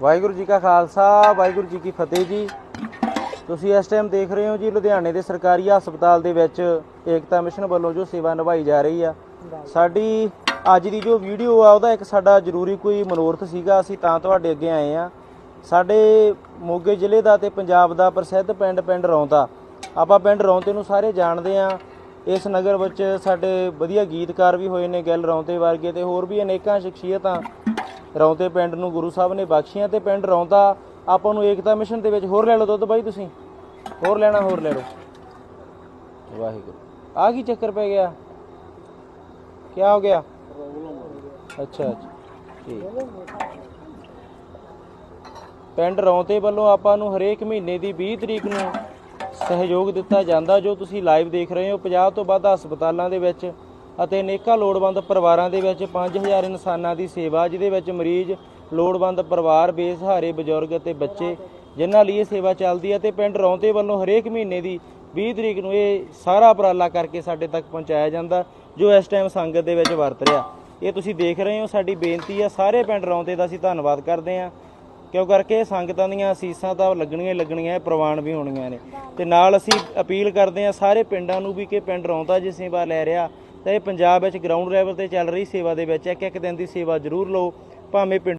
ਵਾਹਿਗੁਰੂ ਜੀ ਕਾ ਖਾਲਸਾ, ਵਾਹਿਗੁਰੂ ਜੀ ਕੀ ਫਤਿਹ ਜੀ। ਤੁਸੀਂ ਇਸ ਟਾਈਮ ਦੇਖ ਰਹੇ ਹੋ ਜੀ ਲੁਧਿਆਣੇ ਦੇ ਸਰਕਾਰੀ ਹਸਪਤਾਲ ਦੇ ਵਿੱਚ ਏਕਤਾ ਮਿਸ਼ਨ ਵੱਲੋਂ ਜੋ ਸੇਵਾ ਨਿਭਾਈ ਜਾ ਰਹੀ ਆ। ਸਾਡੀ ਅੱਜ ਦੀ ਜੋ ਵੀਡੀਓ ਆ, ਉਹਦਾ ਇੱਕ ਸਾਡਾ ਜ਼ਰੂਰੀ ਕੋਈ ਮਨੋਰਥ ਸੀਗਾ, ਅਸੀਂ ਤਾਂ ਤੁਹਾਡੇ ਅੱਗੇ ਆਏ ਆ। ਸਾਡੇ ਮੋਗੇ ਜ਼ਿਲ੍ਹੇ ਦਾ ਤੇ ਪੰਜਾਬ ਦਾ ਪ੍ਰਸਿੱਧ ਪਿੰਡ ਪਿੰਡ ਰੌਂਤਾ। ਆਪਾਂ ਪਿੰਡ ਰੌਂਤੇ ਨੂੰ ਸਾਰੇ ਜਾਣਦੇ ਆ। ਇਸ ਨਗਰ ਵਿੱਚ ਸਾਡੇ ਵਧੀਆ ਗੀਤਕਾਰ ਵੀ ਹੋਏ ਨੇ ਗਿੱਲ ਰੌਂਤੇ ਵਰਗੇ ਤੇ ਹੋਰ ਵੀ ਅਨੇਕਾਂ ਸ਼ਖਸੀਅਤਾਂ ਰੌਂਤੇ ਪਿੰਡ ਨੂੰ ਗੁਰੂ ਸਾਹਿਬ ਨੇ ਬਖਸ਼ੀਆਂ ਤੇ ਪਿੰਡ ਰੌਂਤਾ ਆਪਾਂ ਨੂੰ ਏਕਤਾ ਮਿਸ਼ਨ ਦੇ ਵਿੱਚ ਹੋਰ ਲੈ ਲਓ ਦੁੱਧ ਬਾਈ ਤੁਸੀਂ। ਹੋਰ ਲੈਣਾ, ਹੋਰ ਲੈ ਲਓ। ਵਾਹਿਗੁਰੂ। ਆ ਕੀ ਚੱਕਰ ਪੈ ਗਿਆ? ਕੀ ਹੋ ਗਿਆ? ਅੱਛਾ ਅੱਛਾ। ਠੀਕ। ਪਿੰਡ ਰੌਂਤੇ ਵੱਲੋਂ ਆਪਾਂ ਨੂੰ ਹਰੇਕ ਮਹੀਨੇ ਦੀ 20 ਤਰੀਕ ਨੂੰ ਸਹਿਯੋਗ ਦਿੱਤਾ ਜਾਂਦਾ, ਜੋ ਤੁਸੀਂ ਲਾਈਵ ਦੇਖ ਰਹੇ ਹੋ 50 ਤੋਂ ਵੱਧ ਹਸਪਤਾਲਾਂ ਦੇ ਵਿੱਚ। ਅਤੇ ਅਨੇਕਾਂ ਲੋੜਵੰਦ ਪਰਿਵਾਰਾਂ ਦੇ ਵਿੱਚ 5000 ਇਨਸਾਨਾਂ ਦੀ ਸੇਵਾ, ਜਿਹਦੇ ਵਿੱਚ ਮਰੀਜ਼, ਲੋੜਵੰਦ ਪਰਿਵਾਰ, ਬੇਸਹਾਰੇ ਬਜ਼ੁਰਗ ਅਤੇ ਬੱਚੇ, ਜਿਨ੍ਹਾਂ ਲਈ ਇਹ ਸੇਵਾ ਚੱਲਦੀ ਹੈ ਤੇ ਪਿੰਡ ਰੌਂਤੇ ਵੱਲੋਂ ਹਰੇਕ ਮਹੀਨੇ ਦੀ 20 ਤਰੀਕ ਨੂੰ ਇਹ ਸਾਰਾ ਉਪਰਾਲਾ ਕਰਕੇ ਸਾਡੇ ਤੱਕ ਪਹੁੰਚਾਇਆ ਜਾਂਦਾ, ਜੋ ਇਸ ਟਾਈਮ ਸੰਗਤ ਦੇ ਵਿੱਚ ਵਰਤ ਰਿਹਾ। ਇਹ ਤੁਸੀਂ ਦੇਖ ਰਹੇ ਹੋ, ਸਾਡੀ ਬੇਨਤੀ ਆ ਸਾਰੇ ਪਿੰਡ ਰੌਂਤੇ ਦਾ ਅਸੀਂ ਧੰਨਵਾਦ ਕਰਦੇ ਹਾਂ। ਕਿਉਂ ਕਰਕੇ? ਸੰਗਤਾਂ ਦੀਆਂ ਅਸੀਸਾਂ ਤਾਂ ਲੱਗਣੀਆਂ ਹੀ ਲੱਗਣੀਆਂ ਪ੍ਰਵਾਨ ਵੀ ਹੋਣੀਆਂ ਨੇ। ਤੇ ਨਾਲ ਅਸੀਂ ਅਪੀਲ ਕਰਦੇ ਹਾਂ, ਸਾਰੇ ਪਿੰਡਾਂ ਨੂੰ ਵੀ ਕਿ ਪਿੰਡ ਰੌਂਤਾ ਜੇ ਸੇਵਾ ਲੈ ਰਿਹਾ ਤਾਂ ਇਹ ਪੰਜਾਬ ਵਿੱਚ ਗਰਾਊਂਡ ਲੈਵਲ ਤੇ ਚੱਲ ਰਹੀ ਸੇਵਾ ਦੇ ਵਿੱਚ ਇੱਕ ਇੱਕ ਦਿਨ ਦੀ ਸੇਵਾ ਜ਼ਰੂਰ ਲਓ। ਭਾਵੇਂ ਪਿੰਡ